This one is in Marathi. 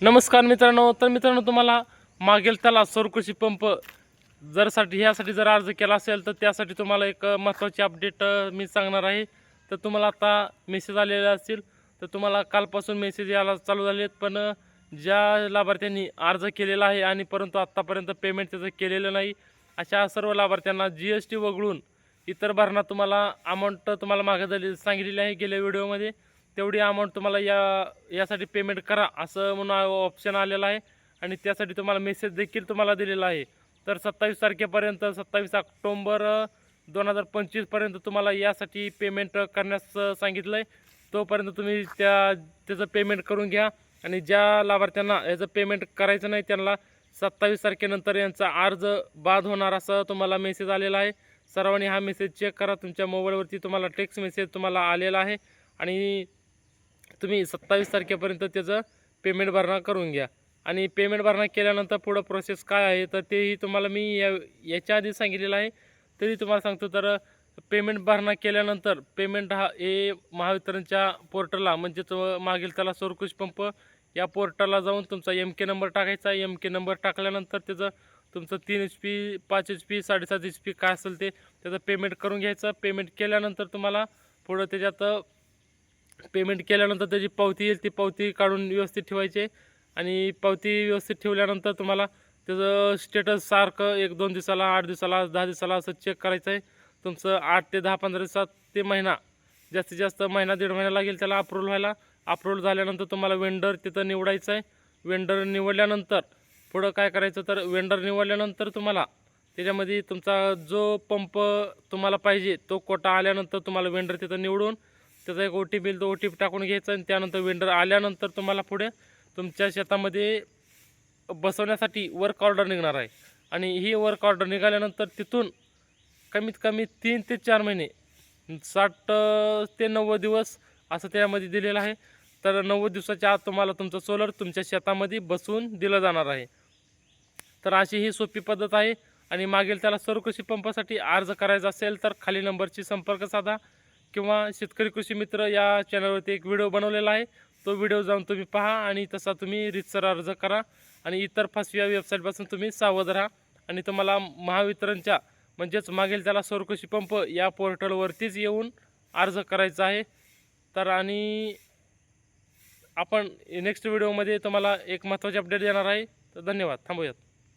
नमस्कार मित्रांनो तर मित्रांनो तुम्हाला मागेल त्याला सौरकृषी पंप जर साठी ह्यासाठी जर अर्ज केला असेल तर त्यासाठी तुम्हाला एक महत्त्वाची अपडेट मी सांगणार आहे. तर तुम्हाला आता मेसेज आलेले असतील तर तुम्हाला कालपासून मेसेज यायला चालू झाले आहेत पण ज्या लाभार्थ्यांनी अर्ज केलेला आहे आणि परंतु आत्तापर्यंत पेमेंट त्याचं केलेलं नाही अशा सर्व लाभार्थ्यांना जी एस टी वगळून इतर भरणा तुम्हाला अमाऊंट तुम्हाला मागे झाली सांगितलेली आहे गेल्या व्हिडिओमध्ये तेवढी अमाऊंट तुम्हाला या यासाठी पेमेंट करा असं म्हणून ऑप्शन आलेला आहे. आणि त्यासाठी तुम्हाला मेसेज देखील तुम्हाला दिलेला आहे. तर सत्तावीस तारखेपर्यंत सत्तावीस ऑक्टोंबर दोन हजार पंचवीसपर्यंत तुम्हाला यासाठी पेमेंट करण्यास सांगितलं आहे तोपर्यंत तुम्ही त्या त्याचं पेमेंट करून घ्या. आणि ज्या लाभार्थ्यांना याचं पेमेंट करायचं नाही त्यांना सत्तावीस तारखेनंतर यांचा अर्ज बाद होणार असं तुम्हाला मेसेज आलेला आहे. सर्वांनी हा मेसेज चेक करा. तुमच्या मोबाईलवरती तुम्हाला टेक्स्ट मेसेज तुम्हाला आलेला आहे. आणि तुम्ही सत्तावीस तारखेपर्यंत त्याचं पेमेंट भरणा करून घ्या. आणि पेमेंट भरणा केल्यानंतर पुढं प्रोसेस काय आहे तर तेही तुम्हाला मी या याच्या आधी सांगितलेलं आहे. तरी तुम्हाला सांगतो तर पेमेंट भरणा केल्यानंतर पेमेंट हा हे महावितरणच्या पोर्टलला म्हणजे तो मागील त्याला सौरकृष पंप या पोर्टलला जाऊन तुमचा एम के नंबर टाकायचा. एम के नंबर टाकल्यानंतर त्याचं तुमचं तीन एच पी पाच एच पी साडेसात एच पी काय असेल ते त्याचं पेमेंट करून घ्यायचं. पेमेंट केल्यानंतर तुम्हाला पुढं त्याच्यात पेमेंट केल्यानंतर त्याची पावती येईल ती पावती काढून व्यवस्थित ठेवायची आणि पावती व्यवस्थित ठेवल्यानंतर तुम्हाला त्याचं स्टेटस सारखं एक दोन दिवसाला आठ दिवसाला दहा दिवसाला असं चेक करायचं आहे. तुमचं आठ ते दहा पंधरा दिवसात ते महिना जास्तीत जास्त महिना दीड महिना लागेल त्याला अप्रूव्हल व्हायला. अप्रूव्हल झाल्यानंतर तुम्हाला वेंडर तिथं निवडायचं आहे. वेंडर निवडल्यानंतर पुढं काय करायचं तर वेंडर निवडल्यानंतर तुम्हाला त्याच्यामध्ये तुमचा जो पंप तुम्हाला पाहिजे तो कोटा आल्यानंतर तुम्हाला वेंडर तिथं निवडून त्याचा एक ओ टी पी तो ओ टी पी टाकून घ्यायचा आणि त्यानंतर वेंडर आल्यानंतर तुम्हाला पुढे तुमच्या शेतामध्ये बसवण्यासाठी वर्क ऑर्डर निघणार आहे. आणि ही वर्क ऑर्डर निघाल्यानंतर तिथून कमीत कमी तीन ते चार महिने साठ ते नव्वद दिवस असं त्यामध्ये दिलेलं आहे. तर नव्वद दिवसाच्या आत तुम्हाला तुमचं सोलर तुमच्या शेतामध्ये बसवून दिलं जाणार आहे. तर अशी ही सोपी पद्धत आहे आणि मागील त्याला सर्वकृषी पंपासाठी अर्ज करायचा असेल तर खाली नंबरची संपर्क साधा. किंवा शेतकरी कृषी मित्र या चॅनलवरती एक व्हिडिओ बनवलेला आहे. तो व्हिडिओ जाऊन तुम्ही पहा आणि तसा तुम्ही रितसर अर्ज करा आणि इतर फसव्या वेबसाईटपासून तुम्ही सावध राहा. आणि तुम्हाला महावितरणच्या म्हणजेच मागील त्याला सौर कृषी पंप या पोर्टलवरतीच येऊन अर्ज करायचा आहे. तर आणि आपण नेक्स्ट व्हिडिओमध्ये तुम्हाला एक महत्त्वाची अपडेट देणार आहे. तर धन्यवाद. थांबूयात.